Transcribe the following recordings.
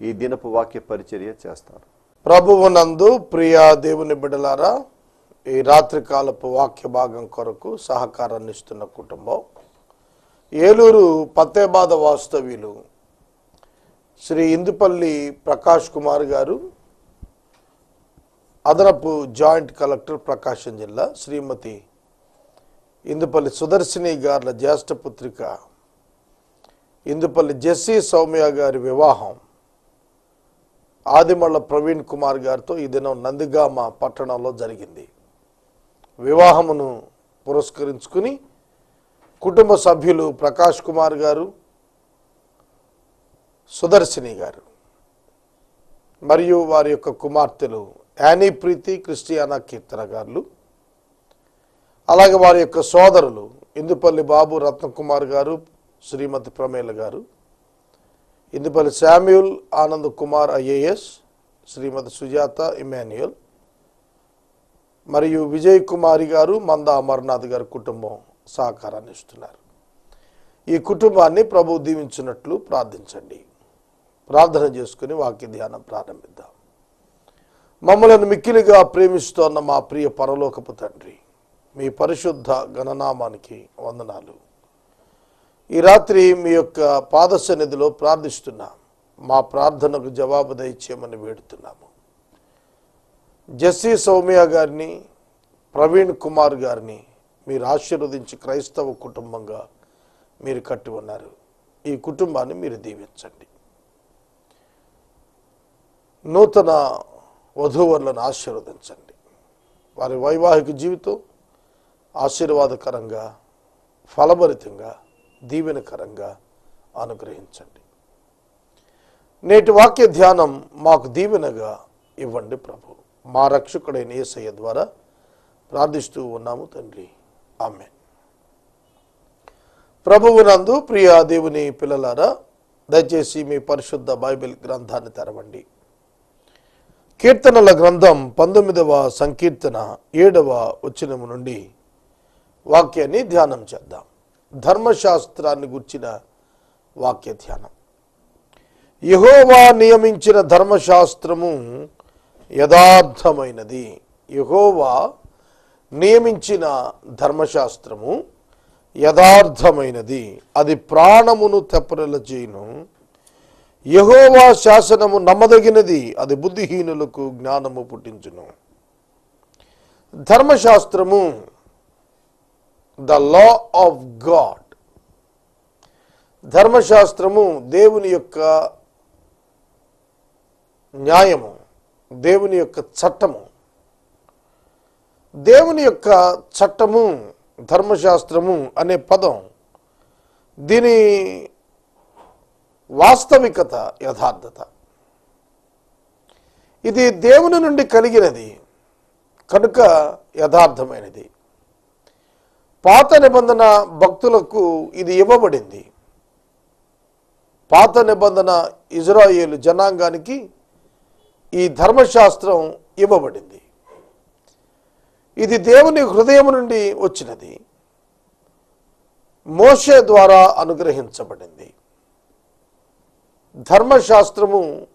ఈ దినపు వాక్య పరిచర్య చేస్తారు ప్రభువునందు ప్రియా దేవుని బిడలారా ఈ రాత్రికాలపు వాక్య భాగం కొరకు సహకారాన్ని ఇస్తున్న కుటుంబం ఏలూరు పత్తేబాద వాస్తవ్యులు శ్రీ ఇందుపల్లి ప్రకాష్ కుమార్ గారు అదనపు జాయింట్ కలెక్టర్ ప్రకాశం జిల్లా శ్రీమతి ఇందుపల్లి సుదర్శిని గారుల జ్యేష్ఠ పుత్రిక ఇందుపల్లి జెస్సీ సౌమ్య గారి వివాహం ఆదిమళ్ళ ప్రవీణ్ కుమార్ గారితో ఈ దినం నందిగామ పట్టణంలో జరిగింది. వివాహమును పురస్కరించుకుని కుటుంబ సభ్యులు ప్రకాష్ కుమార్ గారు సుదర్శిని గారు మరియు వారి యొక్క కుమార్తెలు యానీ ప్రీతి క్రిస్టియానా కీర్తన గారు అలాగే వారి యొక్క సోదరులు ఇందుపల్లి బాబు రత్నకుమార్ గారు శ్రీమతి ప్రమేల గారు Indupalli Samuel Anand Kumar IAS Shrimati Sujatha Emmanuel మరియు విజయ్ కుమారి గారు మంద అమర్నాథ్ గారి కుటుంబం సహకారాన్ని ఇస్తున్నారు. ఈ కుటుంబాన్ని ప్రభు దీవించినట్లు ప్రార్థించండి. ప్రార్థన చేసుకుని వాక్య ధ్యానం ప్రారంభిద్దాం. మమ్మలను మిక్కిలిగా ప్రేమిస్తోన్న మా ప్రియ పరలోకపు తండ్రి మీ పరిశుద్ధ గణనామానికి వందనాలు. ఈ రాత్రి మీ యొక్క పాద సన్నిధిలో ప్రార్థిస్తున్నాం. మా ప్రార్థనకు జవాబు దయచేయమని వేడుతున్నాము. జస్సి సౌమ్య గారిని ప్రవీణ్ కుమార్ గారిని మీరు ఆశీర్వదించి క్రైస్తవ కుటుంబంగా మీరు కట్టి ఉన్నారు. ఈ కుటుంబాన్ని మీరు దీవించండి. నూతన వధూవరులను ఆశీర్వదించండి. వారి వైవాహిక జీవితం ఆశీర్వాదకరంగా ఫలభరితంగా దీవెనకరంగా అనుగ్రహించండి. నేటి వాక్య ధ్యానం మాకు దీవెనగా ఇవ్వండి ప్రభు. మా రక్షకుడైన ఏసయ్య ద్వారా ప్రార్థిస్తూ ఉన్నాము తండ్రి. ఆమె ప్రభువునందు ప్రియ దేవుని పిల్లలారా దయచేసి మీ పరిశుద్ధ బైబిల్ గ్రంథాన్ని తెరవండి. కీర్తనల గ్రంథం పంతొమ్మిదవ సంకీర్తన ఏడవ వచనము నుండి వాక్యాన్ని ధ్యానం చేద్దాం. ధర్మశాస్త్రాన్ని గుర్చిన వాక్య ధ్యానం యహోవా నియమించిన ధర్మశాస్త్రము యథార్థమైనది. యహోవా నియమించిన ధర్మశాస్త్రము యథార్థమైనది. అది ప్రాణమును తెప్పరల చేయును. యహోవా శాసనము నమ్మదగినది. అది బుద్ధిహీనులకు జ్ఞానము పుట్టించును. ధర్మశాస్త్రము ద లా ఆఫ్ గాడ్. ధర్మశాస్త్రము దేవుని యొక్క న్యాయము దేవుని యొక్క చట్టము. దేవుని యొక్క చట్టము ధర్మశాస్త్రము అనే పదం దీని వాస్తవికత యథార్థత. ఇది దేవుని నుండి కలిగినది కనుక యథార్థమైనది. పాత నిబంధన భక్తులకు ఇది ఇవ్వబడింది. పాత నిబంధన ఇజ్రాయేలు జనాంగానికి ఈ ధర్మశాస్త్రం ఇవ్వబడింది. ఇది దేవుని హృదయం నుండి వచ్చినది. మోషే ద్వారా అనుగ్రహించబడింది. ధర్మశాస్త్రము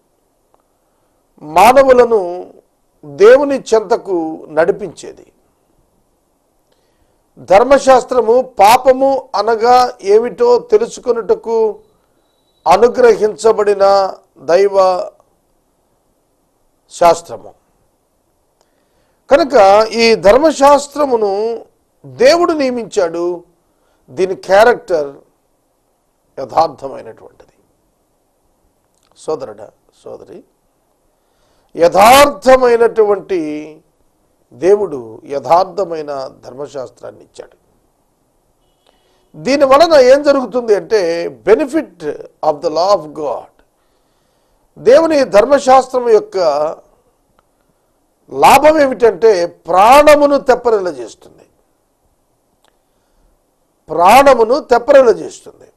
మానవులను దేవుని చెంతకు నడిపించేది. ధర్మశాస్త్రము పాపము అనగా ఏమిటో తెలుసుకొనుటకు అనుగ్రహించబడిన దైవ శాస్త్రము. కనుక ఈ ధర్మశాస్త్రమును దేవుడు నియమించాడు. దీని క్యారెక్టర్ యథార్థమైనటువంటిది. సోదరుడ సోదరి యథార్థమైనటువంటి దేవుడు యథార్థమైన ధర్మశాస్త్రాన్ని ఇచ్చాడు. దీని వలన ఏం జరుగుతుంది అంటే benefit of the law of God. దేవుని ధర్మశాస్త్రం యొక్క లాభం ఏమిటంటే ప్రాణమును తెప్పరిల్ల చేస్తుంది. ప్రాణమును తెప్పరెల చేస్తుంది.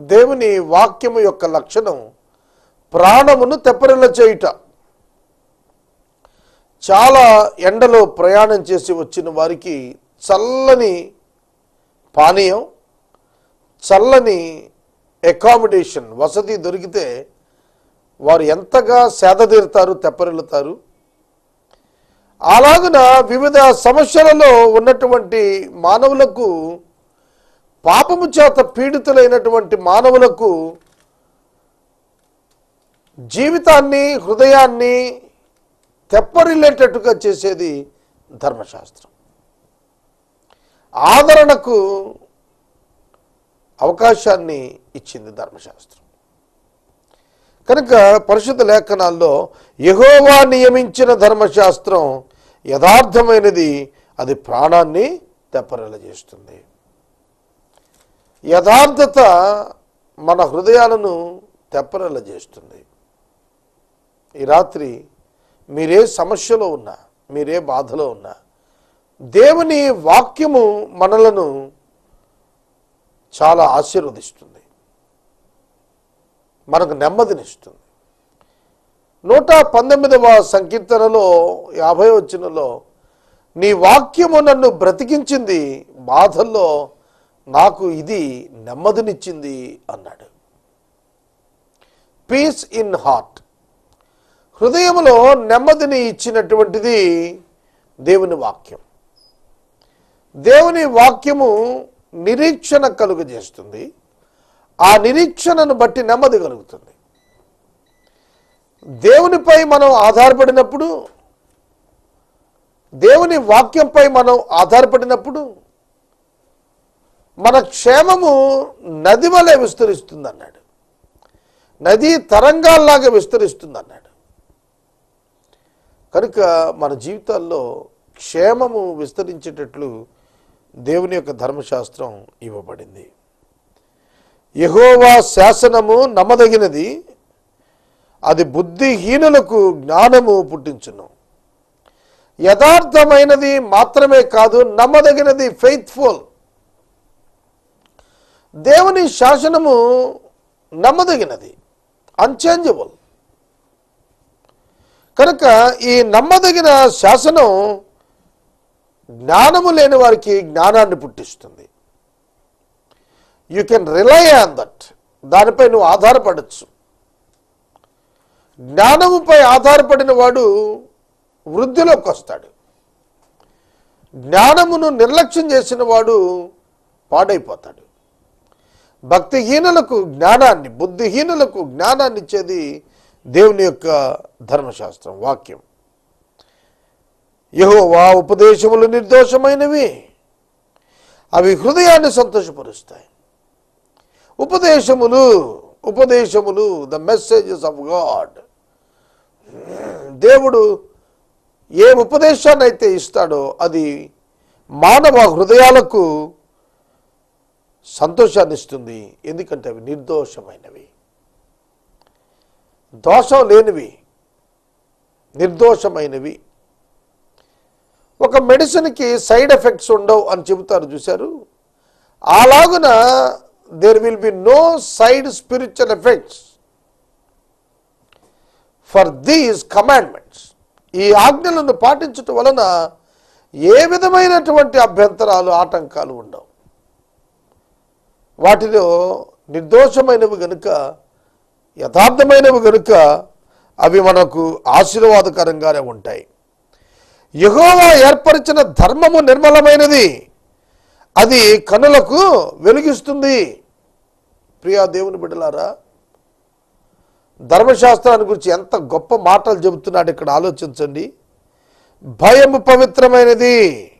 దేవుని వాక్యము యొక్క లక్షణం ప్రాణమును తెప్పరెల చేయుట. చాలా ఎండలో ప్రయాణం చేసి వచ్చిన వారికి చల్లని పానీయం చల్లని అకామిడేషన్ వసతి దొరికితే వారు ఎంతగా సేదతీరుతారు తెప్పరిల్లుతారు. అలాగున వివిధ సమస్యలలో ఉన్నటువంటి మానవులకు పాపము చేత పీడితులైనటువంటి మానవులకు జీవితాన్ని హృదయాన్ని తెప్పరిల్లేటట్టుగా చేసేది ధర్మశాస్త్రం. ఆదరణకు అవకాశాన్ని ఇచ్చింది ధర్మశాస్త్రం. కనుక పరిశుద్ధ లేఖనాల్లో యహోవా నియమించిన ధర్మశాస్త్రం యథార్థమైనది అది ప్రాణాన్ని తెప్పరిల్లజేస్తుంది. యథార్థత మన హృదయాలను తెప్పరిల్లజేస్తుంది. ఈ రాత్రి మీరే సమస్యలో ఉన్నా మీరే బాధలో ఉన్నా దేవుని వాక్యము మనలను చాలా ఆశీర్వదిస్తుంది. మనకు నెమ్మదినిస్తుంది. నూట పంతొమ్మిదవ సంకీర్తనలో యాభై వచ్చినలో నీ వాక్యము నన్ను బ్రతికించింది బాధల్లో నాకు ఇది నెమ్మదినిచ్చింది అన్నాడు. పీస్ ఇన్ హార్ట్ హృదయంలో నెమ్మదిని ఇచ్చినటువంటిది దేవుని వాక్యం. దేవుని వాక్యము నిరీక్షణ కలుగజేస్తుంది. ఆ నిరీక్షణను బట్టి నెమ్మది కలుగుతుంది. దేవునిపై మనం ఆధారపడినప్పుడు దేవుని వాక్యంపై మనం ఆధారపడినప్పుడు మన క్షేమము నది వలె విస్తరిస్తుంది అన్నాడు నది తరంగాల్లాగా విస్తరిస్తుంది అన్నాడు కనుక మన జీవితాల్లో క్షేమము విస్తరించేటట్లు దేవుని యొక్క ధర్మశాస్త్రం ఇవ్వబడింది. యహోవా శాసనము నమ్మదగినది. అది బుద్ధిహీనులకు జ్ఞానము పుట్టించును. యథార్థమైనది మాత్రమే కాదు నమ్మదగినది ఫెయిత్ఫుల్ దేవుని శాసనము నమ్మదగినది అన్చేంజబుల్ కనుక ఈ నమ్మదగిన శాసనం జ్ఞానము లేని వారికి జ్ఞానాన్ని పుట్టిస్తుంది. You can rely on that దానిపై నువ్వు ఆధారపడచ్చు. జ్ఞానముపై ఆధారపడిన వాడు వృద్ధిలోకి వస్తాడు. జ్ఞానమును నిర్లక్ష్యం చేసిన వాడు పాడైపోతాడు. భక్తిహీనులకు జ్ఞానాన్ని బుద్ధిహీనులకు జ్ఞానాన్ని ఇచ్చేది దేవుని యొక్క ధర్మశాస్త్రం వాక్యం. యెహోవా ఉపదేశములు నిర్దోషమైనవి. అవి హృదయాన్ని సంతోషపరుస్తాయి. ఉపదేశములు ఉపదేశములు ద మెసేజెస్ ఆఫ్ గాడ్ దేవుడు ఏ ఉపదేశాన్ని అయితే ఇస్తాడో అది మానవ హృదయాలకు సంతోషాన్ని ఇస్తుంది ఎందుకంటే అవి నిర్దోషమైనవి. దోషం లేనివి నిర్దోషమైనవి. ఒక మెడిసిన్కి సైడ్ ఎఫెక్ట్స్ ఉండవు అని చెబుతారు చూశారు. అలాగున there will be no side spiritual effects for these commandments ఈ ఆజ్ఞలను పాటించటం వలన ఏ విధమైనటువంటి అభ్యంతరాలు ఆటంకాలు ఉండవు. వాటిలో నిర్దోషమైనవి గనుక యథార్థమైనవి కనుక అవి మనకు ఆశీర్వాదకరంగానే ఉంటాయి. యహోవా ఏర్పరిచిన ధర్మము నిర్మలమైనది. అది కనులకు వెలిగిస్తుంది. ప్రియా దేవుని బిడ్డలారా ధర్మశాస్త్రాన్ని గురించి ఎంత గొప్ప మాటలు చెబుతున్నాడు ఇక్కడ ఆలోచించండి. భయము పవిత్రమైనది.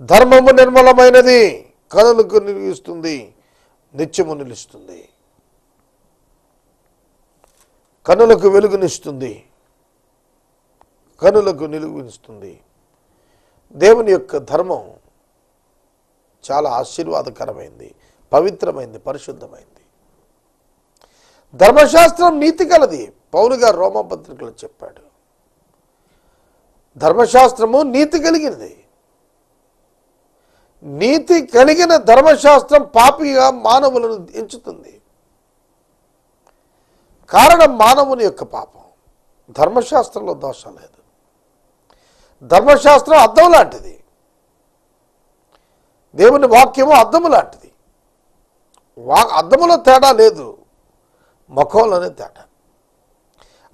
ధర్మము నిర్మలమైనది. కనులకు నిలుస్తుంది నిత్యము నిలుస్తుంది. కనులకు వెలుగునిస్తుంది. కనులకు నిలుగునిస్తుంది. దేవుని యొక్క ధర్మం చాలా ఆశీర్వాదకరమైంది పవిత్రమైంది పరిశుద్ధమైంది. ధర్మశాస్త్రం నీతి కలది పౌలు గారు రోమపత్రికలో చెప్పాడు. ధర్మశాస్త్రము నీతి కలిగినది. నీతి కలిగిన ధర్మశాస్త్రం పాపిగా మానవులను ఎంచుతుంది. కారణం మానవుని యొక్క పాపం. ధర్మశాస్త్రంలో దోషం లేదు. ధర్మశాస్త్రం అద్దం లాంటిది. దేవుని వాక్యము అద్దము లాంటిది. వా అద్దములో తేడా లేదు. ముఖంలోనే తేడా.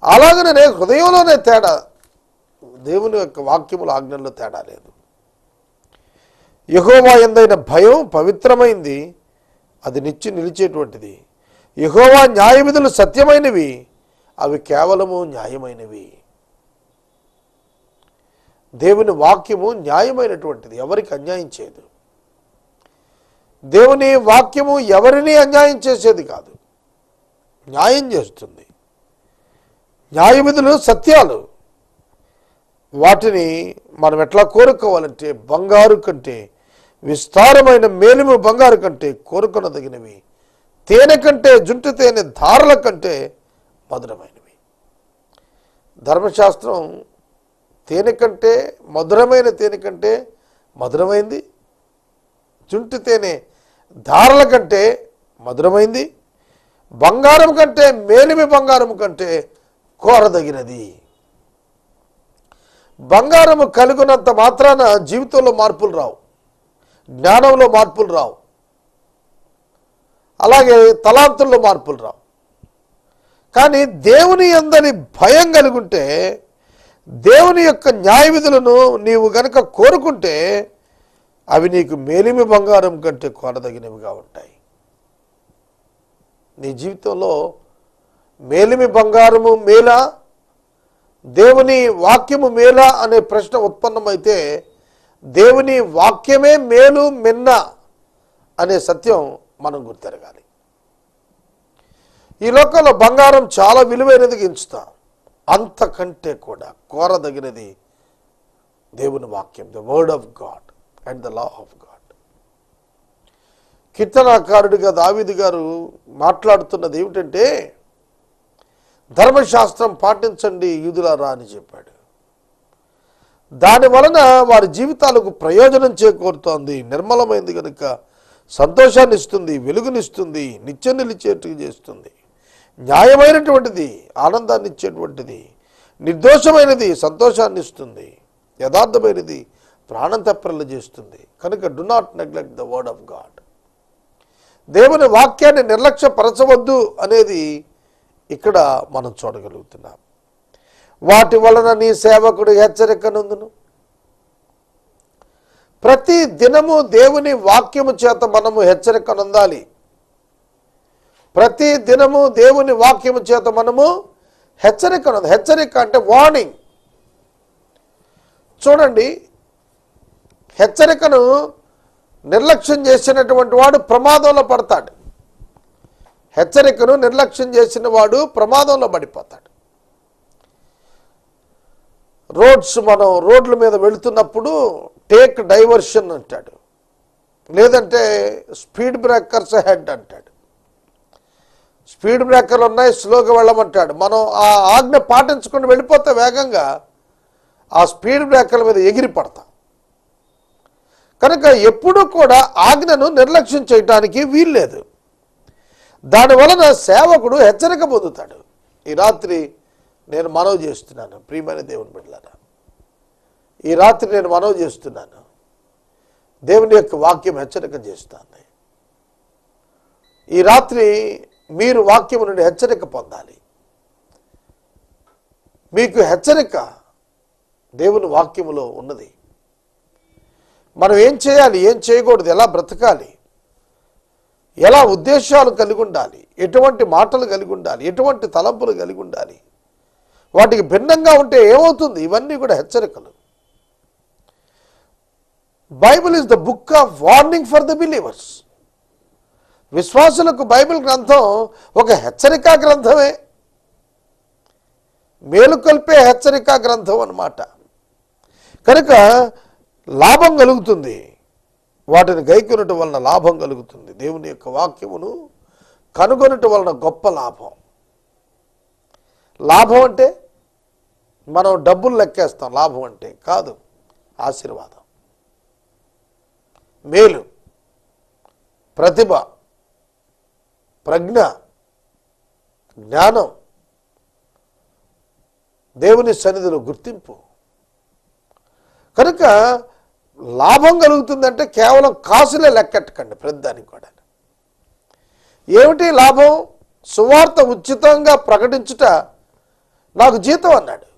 అలాగనే హృదయంలోనే తేడా. దేవుని యొక్క వాక్యముల ఆజ్ఞల్లో తేడా లేదు. యహోవా ఎందైన భయం పవిత్రమైంది. అది నిచ్చి నిలిచేటువంటిది. యహోవా న్యాయవిధులు సత్యమైనవి అవి కేవలము న్యాయమైనవి. దేవుని వాక్యము న్యాయమైనటువంటిది ఎవరికి అన్యాయం చేయదు. దేవుని వాక్యము ఎవరిని అన్యాయం చేసేది కాదు. న్యాయం చేస్తుంది. న్యాయవిధులు సత్యాలు. వాటిని మనం ఎట్లా కోరుకోవాలంటే బంగారు కంటే విస్తారమైన మేలిమి బంగారు కంటే కోరుకొనదగినవి తేనె కంటే జుంటు తేనె ధారల కంటే మధురమైనవి. ధర్మశాస్త్రం తేనె కంటే మధురమైన తేనె కంటే మధురమైంది. జుంటు తేనె ధారల కంటే మధురమైంది. బంగారం కంటే మేలిమి బంగారం కంటే కోరదగినది. బంగారము కలుగునంత మాత్రాన జీవితంలో మార్పులు రావు. జ్ఞానంలో మార్పులు రావు. అలాగే తలాంతుల్లో మార్పులు రావు. కానీ దేవుని అందని భయం కలుగుంటే దేవుని యొక్క న్యాయ విధులను నీవు గనక కోరుకుంటే అవి నీకు మేలిమి బంగారం కంటే కోరదగినవిగా ఉంటాయి. నీ జీవితంలో మేలిమి బంగారము మేలా దేవుని వాక్యము మేలా అనే ప్రశ్న ఉత్పన్నమైతే దేవుని వాక్యమే మేలు మిన్న అనే సత్యం మనం గుర్తెరగాలి. ఈ లోకంలో బంగారం చాలా విలువైనదిగా ఎంచుతాం. అంతకంటే కూడా కోరదగినది దేవుని వాక్యం the word of God and the law of God కీర్తనాకారుడిగా దావిది గారు మాట్లాడుతున్నది ఏమిటంటే ధర్మశాస్త్రం పాటించండి యూదులారా అని చెప్పాడు. దాని వలన వారి జీవితాలకు ప్రయోజనం చేకూరుతోంది నిర్మలమైంది కనుక సంతోషాన్ని ఇస్తుంది వెలుగునిస్తుంది నిత్యం నిలిచేట్టు చేస్తుంది. న్యాయమైనటువంటిది ఆనందాన్ని ఇచ్చేటువంటిది నిర్దోషమైనది సంతోషాన్ని ఇస్తుంది యథార్థమైనది ప్రాణం తెప్పరలు చేస్తుంది కనుక do not neglect the word of God దేవుని వాక్యాన్ని నిర్లక్ష్యపరచవద్దు అనేది ఇక్కడ మనం చూడగలుగుతున్నాం. వాటి వలన నీ సేవకుడు హెచ్చరిక నందును. ప్రతి దినము దేవుని వాక్యము చేత మనము హెచ్చరిక నొందాలి. ప్రతి దినము దేవుని వాక్యము చేత మనము హెచ్చరిక హెచ్చరిక అంటే వార్నింగ్ చూడండి హెచ్చరికను నిర్లక్ష్యం చేసినటువంటి వాడు ప్రమాదంలో పడతాడు. హెచ్చరికను నిర్లక్ష్యం చేసిన వాడు ప్రమాదంలో పడిపోతాడు. రోడ్స్ మనం రోడ్ల మీద వెళుతున్నప్పుడు టేక్ డైవర్షన్ అంటాడు. లేదంటే స్పీడ్ బ్రేకర్స్ హెడ్ అంటాడు. స్పీడ్ బ్రేకర్లు ఉన్నాయి స్లోగా వెళ్ళమంటాడు. మనం ఆ ఆజ్ఞ పాటించకుండా వెళ్ళిపోతే వేగంగా ఆ స్పీడ్ బ్రేకర్ల మీద ఎగిరి పడతాం. కనుక ఎప్పుడూ కూడా ఆజ్ఞను నిర్లక్ష్యం చేయటానికి వీల్లేదు. దాని వలన సేవకుడు హెచ్చరిక పొందుతాడు. ఈ రాత్రి నేను మనవి చేస్తున్నాను ప్రియమైన దేవుని బిడ్డలారా. ఈ రాత్రి నేను మనవి చేస్తున్నాను దేవుని యొక్క వాక్యం హెచ్చరిక చేస్తుంది. ఈ రాత్రి మీరు వాక్యం నుండి హెచ్చరిక పొందాలి. మీకు హెచ్చరిక దేవుని వాక్యములో ఉన్నది. మనం ఏం చేయాలి ఏం చేయకూడదు ఎలా బ్రతకాలి ఎలా ఉద్దేశాలు కలిగి ఉండాలి ఎటువంటి మాటలు కలిగి ఉండాలి ఎటువంటి తలంపులు కలిగి ఉండాలి వాటికి భిన్నంగా ఉంటే ఏమవుతుంది? ఇవన్నీ కూడా హెచ్చరికలు. Bible is the book of warning for the believers. విశ్వాసులకు బైబిల్ గ్రంథం ఒక హెచ్చరికా గ్రంథమే. మేలుకొల్పే హెచ్చరికా గ్రంథం అన్నమాట. కనుక లాభం కలుగుతుంది. వాటిని గైకొనటం వలన లాభం కలుగుతుంది. దేవుని యొక్క వాక్యమును కనుగొనటం వలన గొప్ప లాభం. లాభం అంటే మనం డబ్బులు లెక్కేస్తాం. లాభం అంటే కాదు. ఆశీర్వాదం. మేలు. ప్రతిభ. ప్రజ్ఞ. జ్ఞానం. దేవుని సన్నిధిలో గుర్తింపు. కనుక లాభం కలుగుతుందంటే కేవలం కాసులే లెక్కెట్టకండి ప్రతిదానికి కూడా. ఏమిటి లాభం? సువార్త ఉచితంగా ప్రకటించుట. నాకు జీతం అన్నాడు.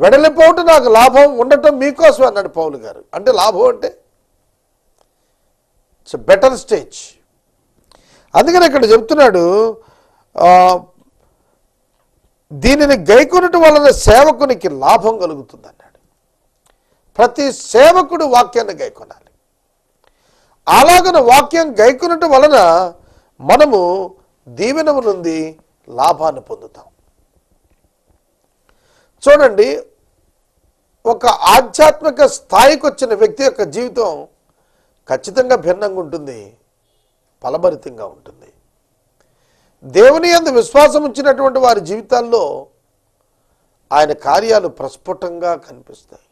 వెడలిపోవటం నాకు లాభం ఉండటం మీకోసం అన్నాడు పౌలు గారు. అంటే లాభం అంటే ఇట్స్ బెటర్ స్టేజ్ అందుకని ఇక్కడ చెప్తున్నాడు దీనిని గైకొనటం వలన సేవకునికి లాభం కలుగుతుంది అన్నాడు ప్రతి సేవకుడు వాక్యాన్ని గైకొనాలి. అలాగన వాక్యం గైకొనటం వలన మనము దీవెనము నుండి లాభాన్ని పొందుతాం. చూడండి ఒక ఆధ్యాత్మిక స్థాయికి వచ్చిన వ్యక్తి యొక్క జీవితం ఖచ్చితంగా భిన్నంగా ఉంటుంది ఫలభరితంగా ఉంటుంది. దేవుని అందు విశ్వాసం ఉంచినటువంటి వారి జీవితాల్లో ఆయన కార్యాలు ప్రస్ఫుటంగా కనిపిస్తాయి.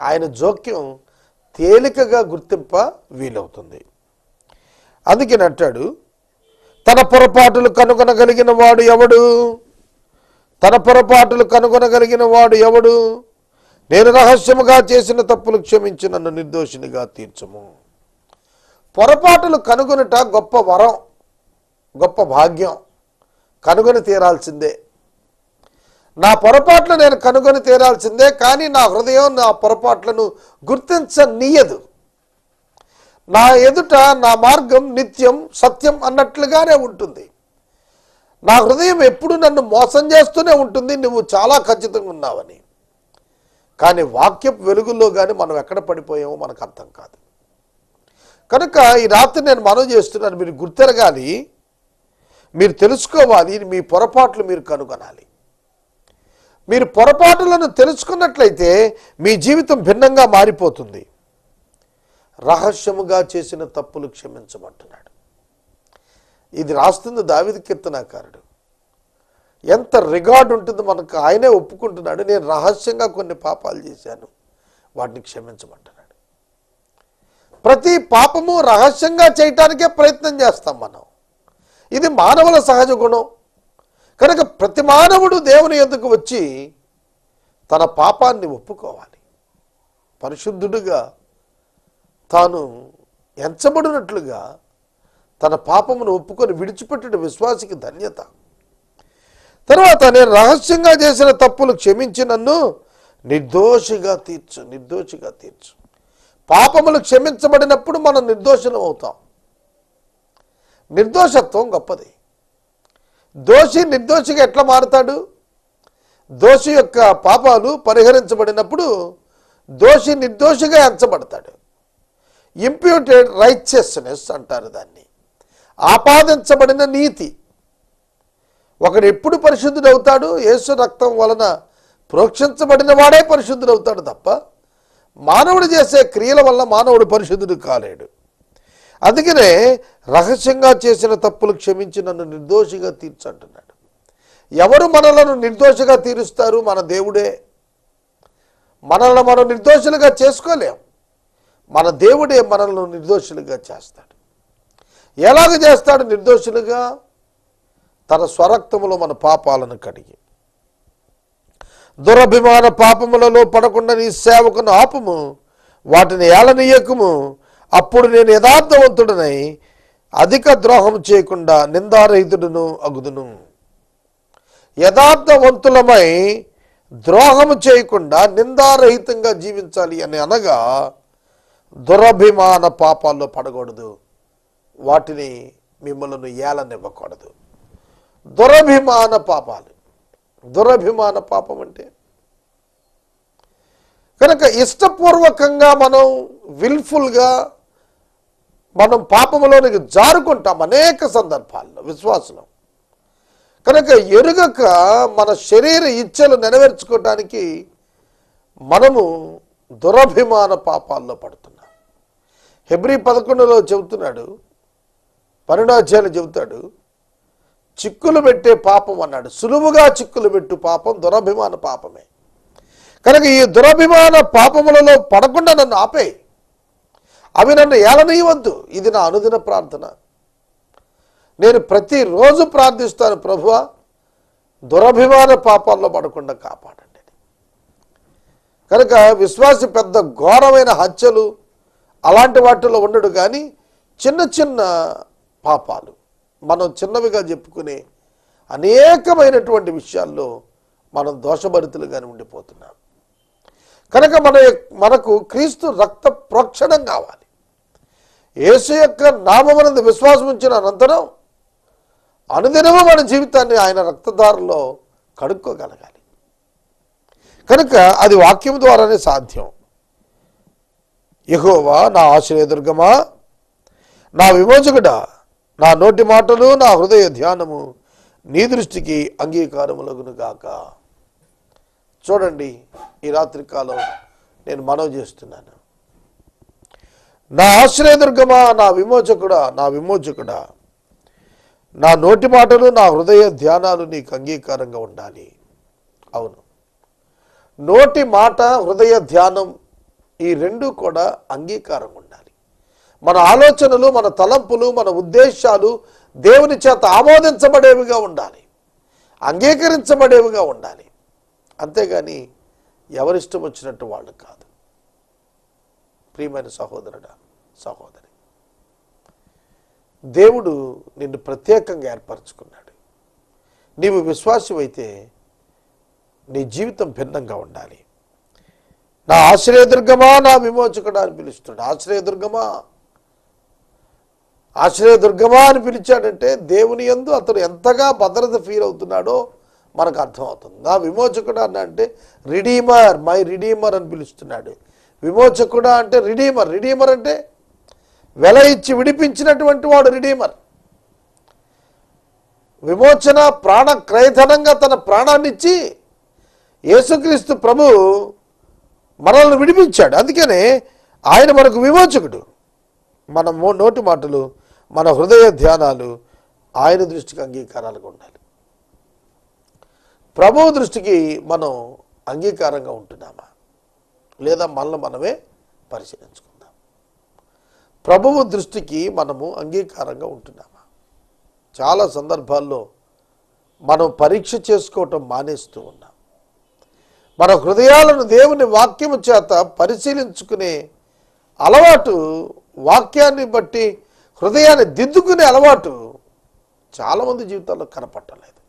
ఆయన జోక్యం తేలికగా గుర్తింప వీలవుతుంది. అందుకని అంటాడు తన పొరపాటులు కనుగొనగలిగిన వాడు ఎవడు? తన పొరపాటులు కనుగొనగలిగిన వాడు ఎవడు? నేను రహస్యముగా చేసిన తప్పులు క్షమించి నన్ను నిర్దోషినిగా తీర్చము. పొరపాటులు కనుగొనుట గొప్ప వరం గొప్ప భాగ్యం. కనుగొని తీరాల్సిందే. నా పొరపాట్లు నేను కనుగొని తీరాల్సిందే కానీ నా హృదయం నా పొరపాట్లను గుర్తించనీయదు. నా ఎదుట నా మార్గం నిత్యం సత్యం అన్నట్లుగానే ఉంటుంది. నా హృదయం ఎప్పుడు నన్ను మోసం చేస్తూనే ఉంటుంది నువ్వు చాలా ఖచ్చితంగా ఉన్నావని. కానీ వాక్యపు వెలుగులో కానీ మనం ఎక్కడ పడిపోయామో మనకు అర్థం కాదు. కనుక ఈ రాత్రి నేను మనవి చేస్తున్నాను మీరు గుర్తెరగాలి. మీరు తెలుసుకోవాలి మీ పొరపాట్లు మీరు కనుగొనాలి. మీరు పొరపాటులను తెలుసుకున్నట్లయితే మీ జీవితం భిన్నంగా మారిపోతుంది. రహస్యముగా చేసిన తప్పులు క్షమించమంటున్నాడు. ఇది రాస్తుంది దావిది కీర్తనాకారుడు. ఎంత రికార్డు ఉంటుంది మనకు ఆయనే ఒప్పుకుంటున్నాడు నేను రహస్యంగా కొన్ని పాపాలు చేశాను వాటిని క్షమించమంటున్నాడు. ప్రతి పాపము రహస్యంగా చేయటానికే ప్రయత్నం చేస్తాం మనం. ఇది మానవుల సహజ గుణం. కనుక ప్రతి మానవుడు దేవుని ఎందుకు వచ్చి తన పాపాన్ని ఒప్పుకోవాలి? పరిశుద్ధుడుగా తాను ఎంచబడినట్లుగా తన పాపమును ఒప్పుకొని విడిచిపెట్టిన విశ్వాసికి ధన్యత. తర్వాత నేను రహస్యంగా చేసిన తప్పులు క్షమించి నన్ను నిర్దోషిగా తీర్చు నిర్దోషిగా తీర్చు. పాపములు క్షమించబడినప్పుడు మనం నిర్దోషణం అవుతాం నిర్దోషత్వం గొప్పది. దోషి నిర్దోషిగా ఎట్లా మారుతాడు? దోషి యొక్క పాపాలు పరిహరించబడినప్పుడు దోషి నిర్దోషిగా ఎంచబడతాడు. ఇంప్యూటెడ్ రైచియస్నెస్ అంటారు దాన్ని. ఆపాదించబడిన నీతి. ఒకడు ఎప్పుడు పరిశుద్ధుడవుతాడు యేసు రక్తం వలన ప్రోక్షించబడిన వాడే పరిశుద్ధుడవుతాడు తప్ప మానవుడు చేసే క్రియల వల్ల మానవుడు పరిశుద్ధుడు కాలేడు. అందుకనే రహస్యంగా చేసిన తప్పులు క్షమించి నన్ను నిర్దోషిగా తీర్చంటున్నాడు. ఎవరు మనలను నిర్దోషిగా తీరుస్తారు? మన దేవుడే. మనల్ని మనం నిర్దోషులుగా చేసుకోలేం. మన దేవుడే మనల్ని నిర్దోషులుగా చేస్తాడు. ఎలాగ చేస్తాడు నిర్దోషులుగా? తన స్వరక్తములో మన పాపాలను కడిగి. దురభిమాన పాపములలో పడకుండా నీ సేవకును ఆపము. వాటిని ఏలనీయకము. అప్పుడు నేను యథార్థవంతుడనై అధిక ద్రోహం చేయకుండా నిందారహితుడును అగుదును. యథార్థవంతులమై ద్రోహము చేయకుండా నిందారహితంగా జీవించాలి అని అనగా దురభిమాన పాపాల్లో పడకూడదు. వాటిని మిమ్మల్ని ఏలనివ్వకూడదు. దురభిమాన పాపాలు. దురభిమాన పాపం అంటే? కనుక ఇష్టపూర్వకంగా మనం విల్ఫుల్గా మనం పాపములోనికి జారుకుంటాం అనేక సందర్భాల్లో విశ్వాసం కనుక ఎరుగక మన శరీర ఇచ్చలు నెరవేర్చుకోవటానికి మనము దురభిమాన పాపాల్లో పడుతున్నాం. హెబ్రి పదకొండులో చెబుతున్నాడు పన్నెండోధ్యాయులు చెబుతాడు చిక్కులు పెట్టే పాపం అన్నాడు. సులువుగా చిక్కులు పెట్టు పాపం దురభిమాన పాపమే. కనుక ఈ దురభిమాన పాపములలో పడకుండా నన్ను ఆపే అవి నన్ను ఏలనీయవద్దు. ఇది నా అనుదిన ప్రార్థన. నేను ప్రతిరోజు ప్రార్థిస్తాను ప్రభువ దురభిమాన పాపాల్లో పడకుండా కాపాడండి కనుక విశ్వాసి పెద్ద ఘోరమైన హత్యలు అలాంటి వాటిలో ఉండడు కానీ చిన్న చిన్న పాపాలు. మనం చిన్నవిగా చెప్పుకునే అనేకమైనటువంటి విషయాల్లో మనం దోషభరితులుగానే ఉండిపోతున్నాం. కనుక మన మనకు క్రీస్తు రక్త ప్రోక్షణం కావాలి. యేసు యొక్క నామమునందు విశ్వాసం ఉంచిన అనంతరం అనుదినము మన జీవితాన్ని ఆయన రక్తదారులో కడుక్కోగలగాలి. కనుక అది వాక్యం ద్వారానే సాధ్యం. యహోవా నా ఆశ్రయదుర్గమా నా విమోచకుడా నా నోటి మాటలు నా హృదయ ధ్యానము నీ దృష్టికి అంగీకారములగునుగాక చూడండి ఈ రాత్రి కాలం నేను మనవి చేస్తున్నాను. నా ఆశ్రయదుర్గమా నా విమోచకుడా నా విమోచకుడా నా నోటి మాటలు నా హృదయ ధ్యానాలు నీకు అంగీకారంగా ఉండాలి. అవును. నోటి మాట హృదయ ధ్యానం ఈ రెండు కూడా అంగీకారంగా ఉండాలి. మన ఆలోచనలు మన తలంపులు మన ఉద్దేశాలు దేవుని చేత ఆమోదించబడేవిగా ఉండాలి. అంగీకరించబడేవిగా ఉండాలి. అంతేగాని ఎవరిష్టం వచ్చినట్టు వాళ్ళు కాదు. ప్రియమైన సహోదరుడా సహోదరి దేవుడు నిన్ను ప్రత్యేకంగా ఏర్పరచుకున్నాడు. నీవు విశ్వాసమైతే నీ జీవితం భిన్నంగా ఉండాలి. నా ఆశ్రయదుర్గమా నా విమోచకుడా అని పిలుస్తున్నాడు. ఆశ్రయదుర్గమా ఆశ్రయదుర్గమా అని పిలిచాడంటే దేవుని యందు అతను ఎంతగా భద్రత ఫీల్ అవుతున్నాడో మనకు అర్థమవుతుంది? నా విమోచకుడు అన్న అంటే రిడీమర్ మై రిడీమర్ అని పిలుస్తున్నాడు. విమోచకుడు అంటే రిడీమర్. రిడీమర్ అంటే వెల ఇచ్చి విడిపించినటువంటి వాడు రిడీమర్. విమోచన ప్రాణ క్రయధనంగా తన ప్రాణాన్ని ఇచ్చి యేసుక్రీస్తు ప్రభు మనల్ని విడిపించాడు. అందుకనే ఆయన మనకు విమోచకుడు. మన నోటి మాటలు మన హృదయ ధ్యానాలు ఆయన దృష్టికి అంగీకారాలుగా ఉండాలి. ప్రభువు దృష్టికి మనం అంగీకారంగా ఉంటున్నామా? లేదా మనల్ని మనమే పరిశీలించుకుందాం. ప్రభువు దృష్టికి మనము అంగీకారంగా ఉంటున్నామా? చాలా సందర్భాల్లో మనం పరీక్ష చేసుకోవటం మానేస్తూ ఉన్నాం. మన హృదయాలను దేవుని వాక్యము చేత పరిశీలించుకునే అలవాటు వాక్యాన్ని బట్టి హృదయాన్ని దిద్దుకునే అలవాటు చాలామంది జీవితాల్లో కనపట్టలేదు.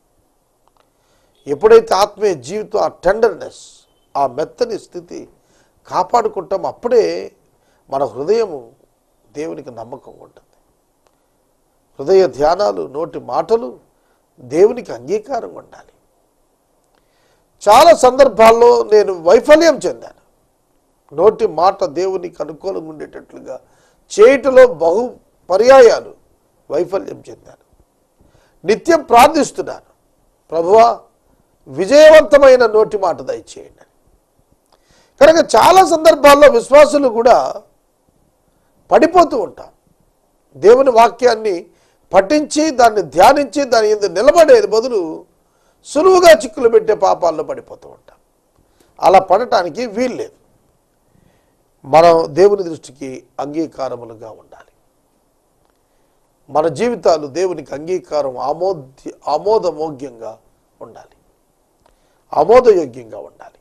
ఎప్పుడైతే ఆత్మీయ జీవితం ఆ టెండర్నెస్ ఆ మెత్తని స్థితి కాపాడుకుంటాం అప్పుడే మన హృదయము దేవునికి నమ్మకం ఉంటుంది. హృదయ ధ్యానాలు నోటి మాటలు దేవునికి అంగీకారం ఉండాలి. చాలా సందర్భాల్లో నేను వైఫల్యం చెందాను. నోటి మాట దేవునికి అనుకూలంగా ఉండేటట్లుగా చేయటంలో బహు పర్యాయాలు వైఫల్యం చెందాను. నిత్యం ప్రార్థిస్తున్నాను. ప్రభువా విజయవంతమైన నోటి మాట దయచేయండి అని. కనుక చాలా సందర్భాల్లో విశ్వాసులు కూడా పడిపోతూ ఉంటారు. దేవుని వాక్యాన్ని పఠించి దాన్ని ధ్యానించి దాని మీద నిలబడేది బదులు సులువుగా చిక్కులు పెట్టే పాపాల్లో పడిపోతూ ఉంటాం అలా పడటానికి వీల్లేదు. మనం దేవుని దృష్టికి అంగీకారములుగా ఉండాలి. మన జీవితాలు దేవునికి అంగీకారం ఆమోద్య ఆమోదమోగ్యంగా ఉండాలి. ఆమోదయోగ్యంగా ఉండాలి.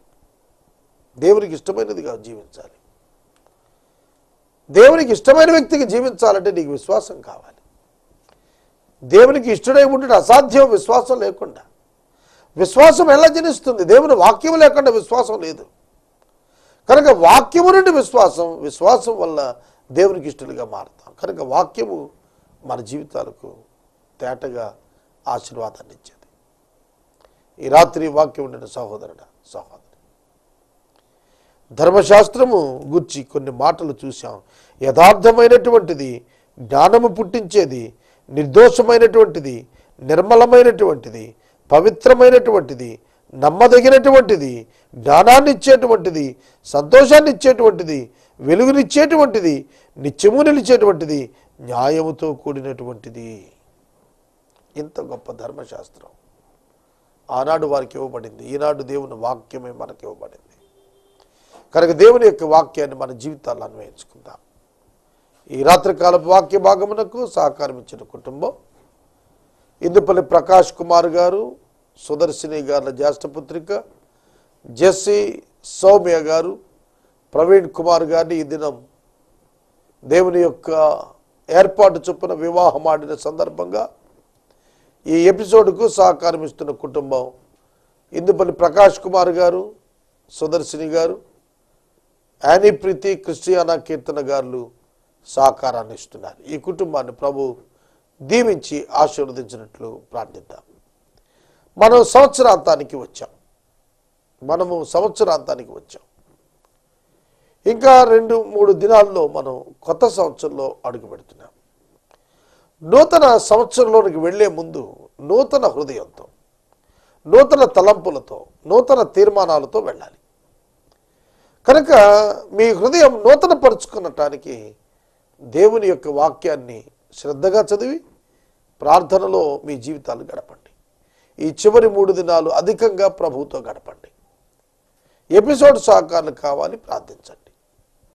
దేవునికి ఇష్టమైనదిగా జీవించాలి. దేవునికి ఇష్టమైన వ్యక్తికి జీవించాలంటే నీకు విశ్వాసం కావాలి. దేవునికి ఇష్టడై ఉండడం అసాధ్యం విశ్వాసం లేకుండా. విశ్వాసం ఎలా జనిస్తుంది? దేవుని వాక్యం లేకుండా విశ్వాసం లేదు. కనుక వాక్యము నుండి విశ్వాసం విశ్వాసం వల్ల దేవునికి ఇష్టలుగా మారుతాం. కనుక వాక్యము మన జీవితాలకు తేటగా ఆశీర్వాదాన్ని ఇచ్చేది. ఈ రాత్రి వాక్యం ఉండిన సహోదరుడ సహోదరి. ధర్మశాస్త్రము గుర్చి కొన్ని మాటలు చూసాం యథార్థమైనటువంటిది జ్ఞానము పుట్టించేది నిర్దోషమైనటువంటిది నిర్మలమైనటువంటిది పవిత్రమైనటువంటిది నమ్మదగినటువంటిది జ్ఞానాన్ని ఇచ్చేటువంటిది సంతోషాన్ని ఇచ్చేటువంటిది వెలుగునిచ్చేటువంటిది నిత్యము నిలిచేటువంటిది న్యాయముతో కూడినటువంటిది. ఇంత గొప్ప ధర్మశాస్త్రం. ఆనాడు వారికి ఇవ్వబడింది. ఈనాడు దేవుని వాక్యమే మనకి ఇవ్వబడింది. కనుక దేవుని యొక్క వాక్యాన్ని మన జీవితాల్లో అన్వయించుకుందాం. ఈ రాత్రికాలపు వాక్య భాగమునకు సహకారం ఇచ్చిన కుటుంబం. ఇందుపల్లి ప్రకాష్ కుమార్ గారు సుదర్శిని గారుల జ్యేష్ఠపుత్రిక జెస్సీ సౌమ్య గారు ప్రవీణ్ కుమార్ గారిని ఈ దినం దేవుని యొక్క ఏర్పాటు చొప్పున వివాహం ఆడిన సందర్భంగా ఈ ఎపిసోడ్కు సహకారం ఇస్తున్న కుటుంబం ఇందుపల్లి ప్రకాష్ కుమార్ గారు సుదర్శిని గారు యానీ ప్రీతి క్రిస్టియానా కీర్తన గారులు సహకారాన్ని ఇస్తున్నారు. ఈ కుటుంబాన్ని ప్రభు దీవించి ఆశీర్వదించినట్లు ప్రార్థిద్దాం. మనం సంవత్సరాంతానికి వచ్చాం. మనము సంవత్సరాంతానికి వచ్చాం. ఇంకా రెండు మూడు దినాల్లో మనం కొత్త సంవత్సరంలో అడుగు పెడుతున్నాం. నూతన సంవత్సరంలోనికి వెళ్ళే ముందు నూతన హృదయంతో నూతన తలంపులతో నూతన తీర్మానాలతో వెళ్ళాలి. కనుక మీ హృదయం నూతన పరుచుకునటానికి దేవుని యొక్క వాక్యాన్ని శ్రద్ధగా చదివి ప్రార్థనలో మీ జీవితాలు గడపండి. ఈ చివరి మూడు దినాలు అధికంగా ప్రభుతో గడపండి. ఎపిసోడ్ సహకారాలు కావాలి ప్రార్థించండి.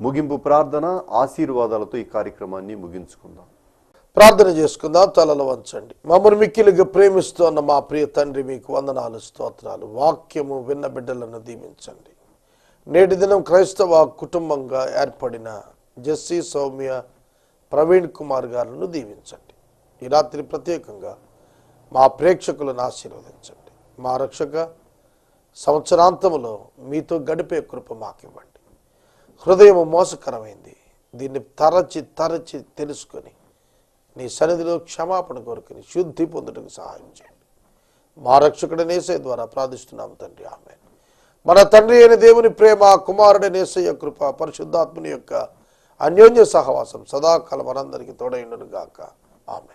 ముగింపు ప్రార్థన ఆశీర్వాదాలతో ఈ కార్యక్రమాన్ని ముగించుకుందాం. ప్రార్థన చేసుకుందాం తలలో వంచండి. మమ్మల్ని మిక్కిలిగా ప్రేమిస్తున్న మా ప్రియ తండ్రి మీకు వందనాలు స్తోత్రాలు. వాక్యము విన్న బిడ్డలను దీవించండి. నేటి దినం క్రైస్తవ కుటుంబంగా ఏర్పడిన జస్సి సౌమ్య ప్రవీణ్ కుమార్ గారులను దీవించండి. ఈ రాత్రి ప్రత్యేకంగా మా ప్రేక్షకులను ఆశీర్వదించండి. మా రక్షక సంవత్సరాంతంలో మీతో గడిపే కృప మాకివ్వండి. హృదయం మోసకరమైంది. దీన్ని తరచి తరచి తెలుసుకొని నీ సన్నిధిలో క్షమాపణ కోరుకుని శుద్ధి పొందుటకు సహాయం చేయండి. మా రక్షకుడు నేసే ద్వారా ప్రార్థిస్తున్నాం తండ్రి. ఆమె మన తండ్రి అయిన దేవుని ప్రేమ కుమారుడి నేసయ్య కృప పరిశుద్ధాత్ముని యొక్క అన్యోన్య సహవాసం సదాకాలం మనందరికీ తోడైండును గాక ఆమె